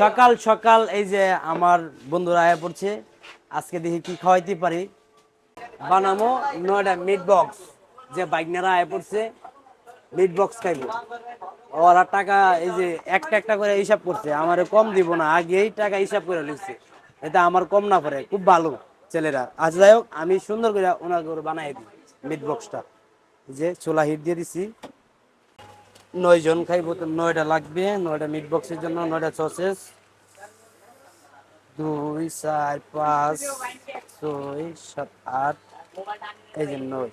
সকাল সকাল এই যে আমার বন্ধুরা আয়া পড়ছে, আজকে দেখি কি খাওয়াইতে পারি। বানামো নয়টা মিট বক্স যে বাইকনারা আয়া পড়ছে মিট বক্স খাইবো। ওরা টাকা এই যে একটা একটা করে হিসাব করছে, আমার কম দিব না, আগেই টাকা হিসাব করে লিখছে। এটা আমার কম না পড়ে খুব ভালো ছেলেরা। আজ যাই হোক, আমি সুন্দর করে ওনার করে বানাই দিই মিট বক্সটা যে ছোলা হিট দিয়ে দিছি। নয় জন খাইবো তো নয়টা লাগবে, নয়টা মিট বক্সের জন্য, নয়টা সসেস দুই, চার, পাঁচ, ছয়, সাত, আট, এই যে নয়।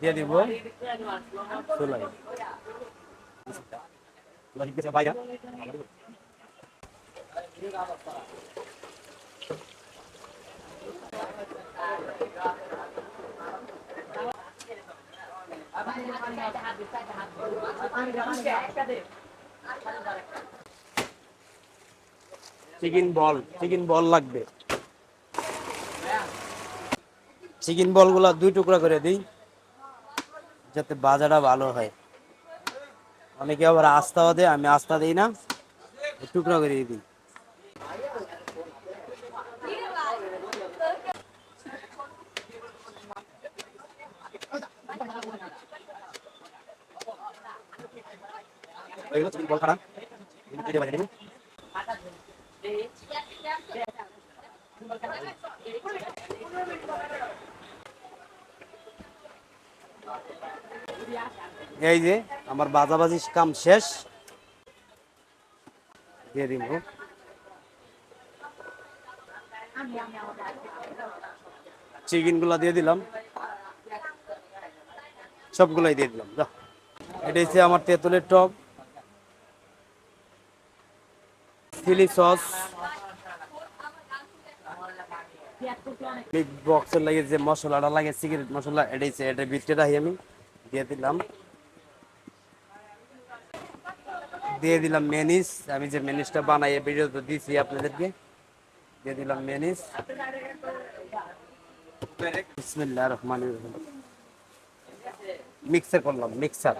দিয়ে দিব চলাই বাইরা চিকেন বল চিকেন বল লাগবে। চিকেন বলগুলা দুই টুকরা করে দিই, যাতে বাজারটা ভালো হয়। অনেকে আবার আস্তাও দেয় আমি আস্থা দিই না? টুকরা করে দিই। এগুলো চিকেন বল খানা এটা বানিয়ে নিবো। এই যে আমার বাজাবাজি কাম শেষ। দিয়ে দিব চিকেনগুলা দিয়ে দিলাম। সবগুলাই দিয়ে দিলাম। যা। এটা হচ্ছে আমার তেঁতুলের টক। Chilli sauce. বিগ বক্সের লাগে যে মশলাটা লাগে সিগারেট মশলা এটা হচ্ছে এটা বিটটা আমি। দিয়ে দিলাম। দিয়ে দিলাম মেনিস আমি যে মেনিসটা বানাই, এই ভিডিওতে দিয়েছি আপনাদেরকে। দিয়ে দিলাম মেনিস বিসমিল্লাহ রহমান মিক্সার করলাম মিক্সার